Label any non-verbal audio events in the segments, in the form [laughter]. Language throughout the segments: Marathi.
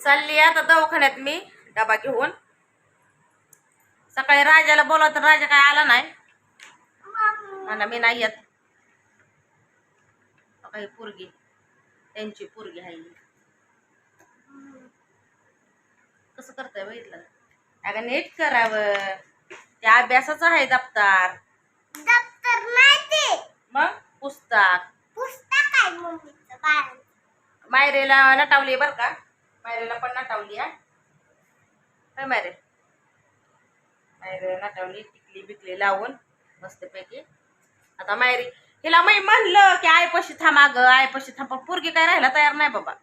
चालली आता दवाखान्यात मी डबा घेऊन. सकाळी राजाला बोलव तर राजा काय आला नाही. म्हणा मी नाही येत. काही पोरगी त्यांची पोरगी आहे. कसं करताय बघितलं? अगं नीट करावं. ते अभ्यासाचं आहे दप्तर. दप्तर नाही मग? पुस्तक. पुस्तक आहे मम्मीचं मायरेला नटावली बर का? मायरेला पण नटावली आहे काय मायरे. मायरे नटावली टिकली बिकली लावून मस्तपैकी. आता मायरी हिला मी म्हणलं की आयपाशी थांबा ग आयपाशी थांबा. पोरगी काय राहायला तयार नाही बाबा.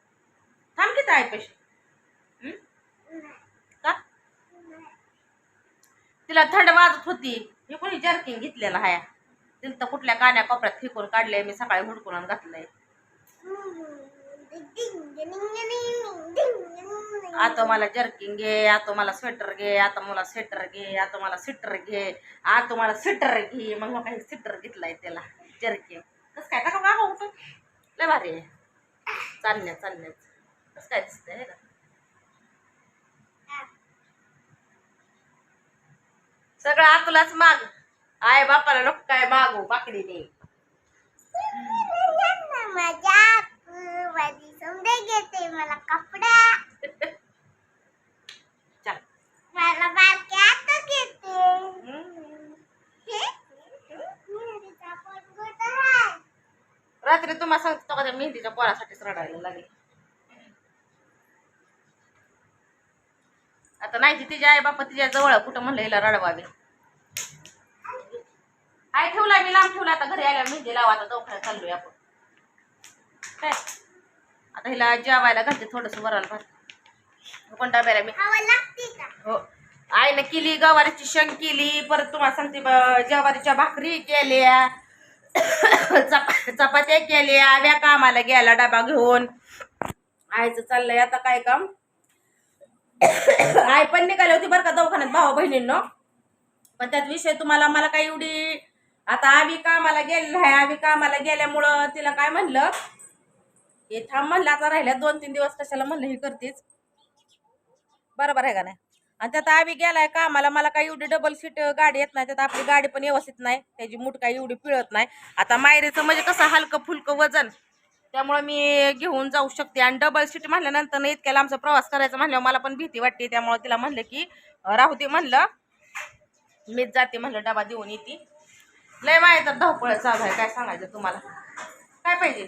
थांब किती आयपाशी हं? का? तिला थंड वाजत होती. मी कोणी जर्किंग घेतलेला हाय. तिला तर कुठल्या कान्या कोपऱ्यात फेकून काढलंय मी सकाळी हुडकून घातलंय. आता मला जर्किंग घे आता मला स्वेटर घे आता मला स्वेटर घे आता मला स्वेटर घे आता मला स्वेटर घे. मग मग काही स्वेटर घेतलाय त्याला जर्किंग कसं काय? का का होतं लय भारी आहे. चालण्या चालण्याच कसं काय दिसतंय हे का सगळं आतलाच माग. आय बापाला नको काय मागू बाकडीने मजा घेते मला कपडा चल मला बारक्यात घेते हम्म. हे? मेहंदीचा पण गोटा आहे. रात्री तुम्हाला सांगतो का त्या मेहंदीच्या पोरासाठीच रडायला लागले. आता नाही ती तिच्या आई बापा तिच्या जवळ कुठं म्हणलं हिला रडवावे. आई ठेवला मी लांब ठेवला आता घरी आल्या मेहंदी लावा आता दवाखान्यात चाललोय आपण. काय? आता हिला जेवायला घालते थोडस वरण भात. पण डब्याला मी? हो. आईनं केली गवारीची शेंग केली परत तुम्हाला सांगते ज्वारीच्या भाकरी केल्या. चपा चपात्या केल्या आव्या कामाला गेला डबा घेऊन. आईचं चाललंय आता काय काम? आई पण निघाली होती बरं का दवाखान्यात भाऊ बहिणींनो. पण त्यात विषय तुम्हाला मला काही एवढी आता आम्ही कामाला गेलेलं आहे आम्ही कामाला गेल्यामुळं तिला काय म्हणलं? हे थांब म्हणलं आता राहिल्या दोन तीन दिवस कशाला म्हणलं हे करतेच. बरोबर आहे का नाही? आणि त्यात आम्ही गेलाय कामाला मला काही एवढी डबल सीट गाडी येत नाही त्यात आपली गाडी पण व्यवस्थित नाही त्याची मूठ काही एवढी पिळत नाही. आता मायरीचं म्हणजे कसं हलकं फुलकं वजन त्यामुळे मी घेऊन जाऊ शकते. आणि डबल सीट म्हणल्यानंतर ना इतक्याला आमचा प्रवास करायचा म्हटल्यावर मला पण भीती वाटते. त्यामुळे तिला म्हणलं की राहू दे म्हणलं. मीच जाते म्हणलं डबा देऊन येते. लय माय तर धावपळ चालू आहे काय सांगायचं तुम्हाला? काय पाहिजे?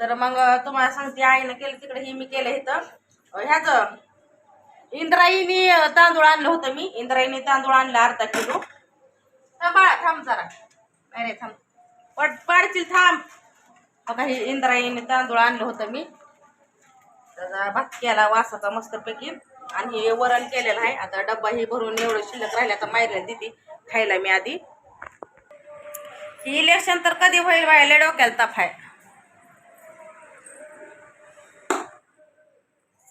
तर मग तुम्हाला सांगते आईनं केलं तिकडे हे मी केलं इथं. ह्याचं इंद्रायणी तांदूळ आणलं होतं मी. इंद्रायणी तांदूळ आणलं अर्धा किलो. थांब बाळा थांब जरा. नाही थांब. पड पाडतील थांब. बघा हे इंद्रायणी तांदूळ आणलं होतं मी. त्याचा भात केला वासाचा मस्तपैकी. आणि हे वरण केलेलं आहे. आता डब्बा हे भरून एवढं शिल्लक राहिलं तर मायला देते खायला मी आधी. इलेक्शन तर कधी होईल व्हायला डोक्याला ताप आहे.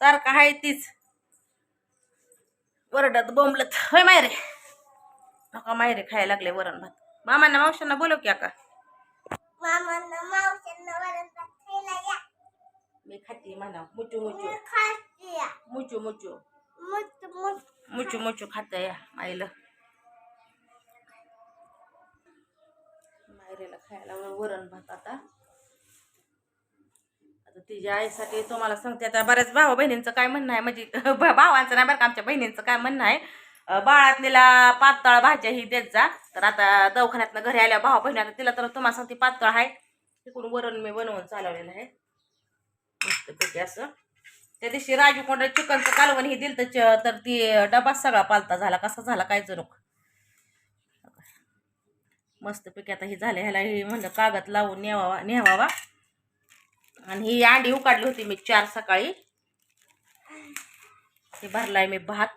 सारखं आहे तीच. वरडत बोंबलत. होय मायरे. नका मायरे खायला लागले वरण भात. मामांना मावशांना बोलव की का मी खाते म्हणा. मुचू मुचू. मुचू मुचू. मुचू मुचू खात या आईला. मायरेला खायला वरण भात आता. आता तिच्या आईसाठी तुम्हाला सांगते आता बऱ्याच भावा बहिणींचं काय म्हणणं आहे. म्हणजे [laughs] भावांचं नाही बरं का आमच्या बहिणींचं काय म्हणणं आहे. बाळातलेला बाळातलीला पातळ भाज्या ही देत जा. तर आता दवाखान्यातनं घरी आल्या भावा बहिणी आता तिला तर तुम्हाला सांगते पातळ आहे. तिकडून वरण मी बनवून चालवलेलं आहे. मस्तपैकी असं. त्या दिवशी राजू कोंड चिकनचं कालवण हे दिलं तर तर ती डबा सगळा पालता झाला. कसा झाला काय जणू. मस्तपैकी आता हे झालं. ह्याला हे म्हणलं कागद लावून नेवावा नेवावा आणि ही अंडी उकाडली होती मी चार सकाळी. हे भरलाय मी भात.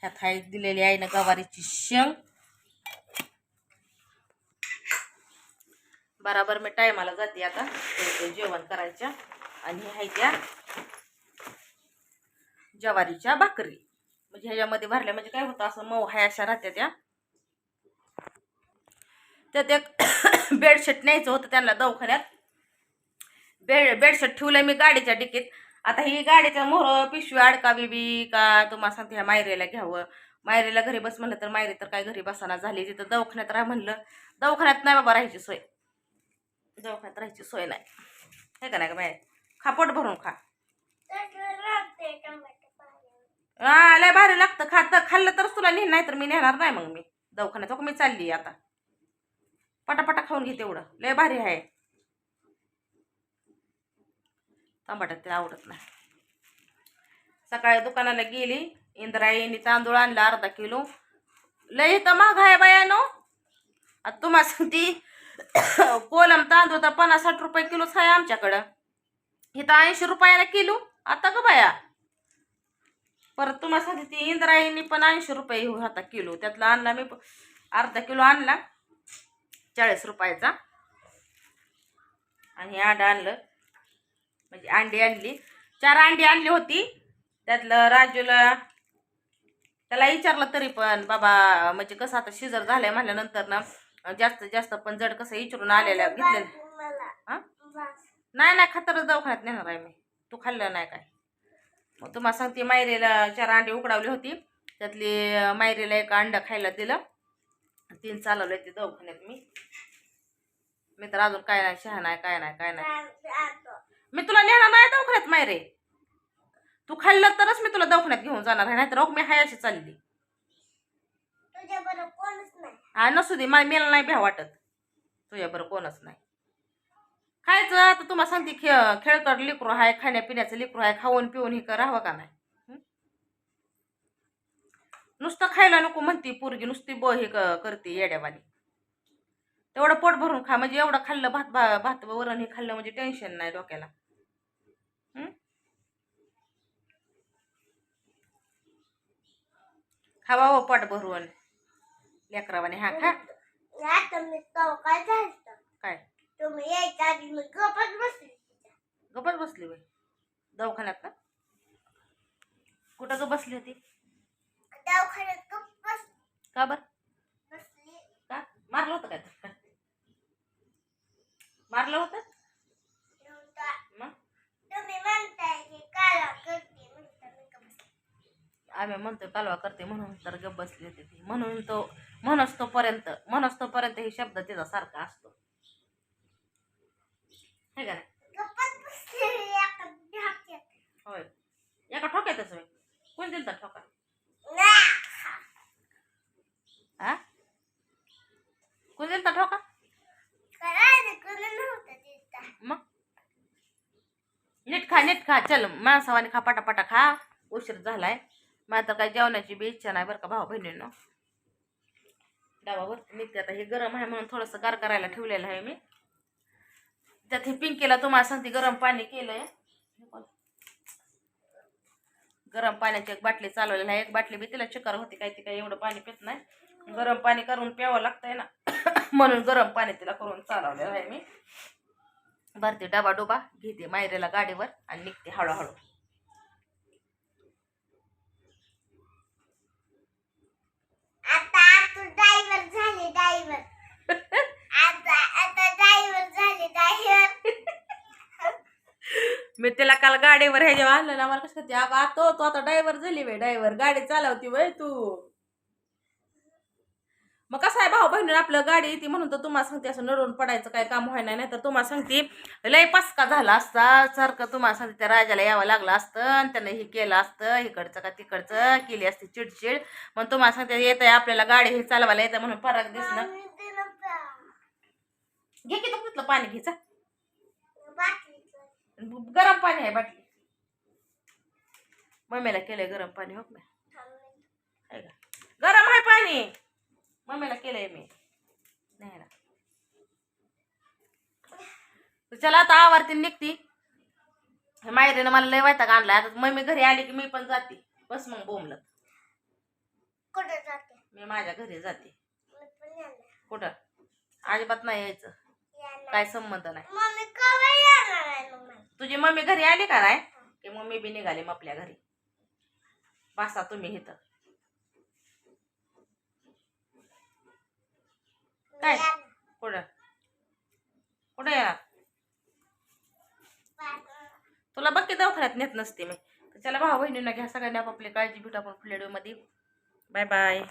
ह्यात हाय दिलेली आहे ना गवारीची शेंग. बराबर मी टायमाला जाते आता. ते जेवण करायच्या. आणि हाय त्या ज्वारीच्या भाकरी. म्हणजे ह्याच्यामध्ये भरल्या म्हणजे काय होतं असं मऊ हाय अशा राहत्या त्या. तर एक [coughs] बेडशीट न्यायचं होतं त्यांना दवाखान्यात. बेड बेडशीट ठेवलं मी गाडीच्या डिकीत. आता ही गाडीच्या मोहर पिशवी अडकावी बी का तुम्हाला सांगते ह्या मायरेला घ्यावं. मायरेला घरी बस म्हणलं तर मायरी तर काय घरी बसाना झाली तिथं दवाखान्यात राहा म्हणलं. दवाखान्यात नाही बाबा राहायची सोय. दवाखान्यात राहायची सोय नाही. हे का नाही का मायरे खा पोट भरून खा. हा लय भारी लागतं. खात खाल्लं तरच तुला लिहिण नाही तर मी नेणार नाही मग मी. दवाखान्यात मी चालली आता. पटापटा खाऊन घेते एवढं लय भारी आहे. टमाट्यात ते आवडत नाही. सकाळी दुकानाला गेली इंद्रायणी तांदूळ आणला अर्धा किलो. लय तर महाग आहे बायानो आता तुम्हाला सांगती कोलम तांदूळ तर पन्नास साठ रुपये किलोच आहे आमच्याकडं. इथं ऐंशी रुपयाला किलो. आता का बाया. परत तुम्हाला सांगते ती इंद्रायणी पण ऐंशी रुपये होता किलो. त्यातला आणला मी अर्धा किलो आणला. चाळीस रुपयाचा. आणि अंड आणलं. म्हणजे अंडी आणली. चार अंडी आणली होती. त्यातलं राजूला त्याला विचारलं तरी पण बाबा म्हणजे कसं आता शिजर झालंय म्हणल्यानंतर ना जास्त जास्त पण जड कसं विचारून आलेल्या घेतलेलं हा? बस नाही नाही खातरच दवाखान्यात नेणार आहे मी. तू खाल्लं नाही काय? मग तुम्हाला सांगते मायरेला चार अंडी उकडावली होती. त्यातली मायरेला एक अंडा खायला दिलं. तीन चालवले ते दवाखान्यात मी. मी तर अजून काय नाही शहा नाही काय नाही काय नाही. मी तुला नेणार नाही दवाखान्यात मायरे. तू खाल्लं तरच मी तुला दवाखान्यात घेऊन जाणार आहे नाहीतर अहो मी हाय अशी चालली. तुझ्या हा नसू दे मला मेला नाही भ्या वाटत. तुझ्याबरोबर कोणच नाही. खायचं आता तुम्हाला सांगते खेळ खेळकर लेकरू आहे खाण्यापिण्याचं लेकरू आहे खाऊन पिऊन हे राहावं का नाही? नुसतं खायला नको म्हणते पोरगी नुसती ब हे करते येड्यावानी. तेवढं पोट भरून खा. म्हणजे एवढं खाल्लं भात भा- भात वरण हे खाल्लं म्हणजे टेन्शन नाही डोक्याला? खावा हो पोट भरून. लेकरावाने हा खा. काय काय? तुम्ही यायच्या आधी मी गपच बसली. गपच बसली बाई. दवाखान्यात ना कुठं ग बसली होती? दवाखान्यात का बर? बसली. का? मारलं होतं काय? मारलं होतं. मग? म्हणता. आम्ही म्हणतोय कालवा करते म्हणून तर गप बसली होती ती. म्हणून तो म्हणस तोपर्यंत म्हणस तोपर्यंत हे शब्द तिचा सारखा असतो. हे का नाही. होय. एका ठोक्यातच होय. कोण दिलता ठोका. हा कोण दिलता ठोका करायचं कोणी नव्हतं तिथं. मग नीट खा चल माणसावाने खा पटापटा खा. उशीर झालाय. माझं काय काही जेवणाची बी इच्छा नाही बरं का भाऊ बहिणीनं. डाबावर निघते आता. हे गरम आहे म्हणून थोडंसं गार करायला ठेवलेलं आहे मी. त्यात हे पिंकीला तुम्हाला सांगते गरम पाणी केलंय. गरम पाण्याची एक बाटली चालवलेली आहे. एक बाटली बी तिला चिकार होती काय ती काही एवढं पाणी पित नाही. गरम पाणी करून प्यावं लागतंय ना. [coughs] म्हणून गरम पाणी तिला करून चालवलेलं आहे मी. भरते डबा डोबा घेते मायरेला गाडीवर आणि निघते हळूहळू. आता तू ड्रायव्हर झाले ड्रायव्हर आता आता ड्रायव्हर झाले ड्रायव्हर मी तिला काल गाडीवर ह्याच्या आणलं ना मला कसं ते अगं आतो तू आता ड्रायव्हर झाली बाई ड्रायव्हर गाडी चालवती बाई तू. मग कसं बहिणी आपलं गाडी येते म्हणून तर तुम्हाला सांगते असं नडून पडायचं काय काम व्हायला नाही. तर तुम्हाला सांगते लय पासका झाला असता. सारखं तुम्हाला सांगते त्या राजाला यावं लागलं असतं आणि त्यानं हे केलं असतं इकडचं का तिकडचं केली असती चिडचिड. मग तुम्हाला सांगते येत आहे आपल्याला गाडी हे चालवायला येतं म्हणून फरक दिसणं का? घे की तिथलं पाणी घ्यायचं. गरम पाणी आहे बाटली. मम्मीला केलंय गरम पाणी हो गरम आहे पाणी. मम्मीला केलंय मी. नाही ना. चला आता आवारती निघती. मायरीनं मला लय वैताग आणलाय. आता मम्मी घरी आली की मी पण जाते. बस मग बोंबलत. कुठं जाते? मी माझ्या घरी जाते. कुठं? अजिबात नाही यायचं. काय संबंध नाही? तुझी मम्मी घरी आली का नाही? की मम्मी बी निघाली मग आपल्या घरी. बसा तुम्ही इथं. काय? कुठं? कुठं या? तुला बघ की दवाखान्यात नेत नसते मी. तर चला भाऊ बहिणींना घ्या सगळ्यांनी आपापली काळजी भेटू आपण पुढल्या व्हिडिओमध्ये बाय बाय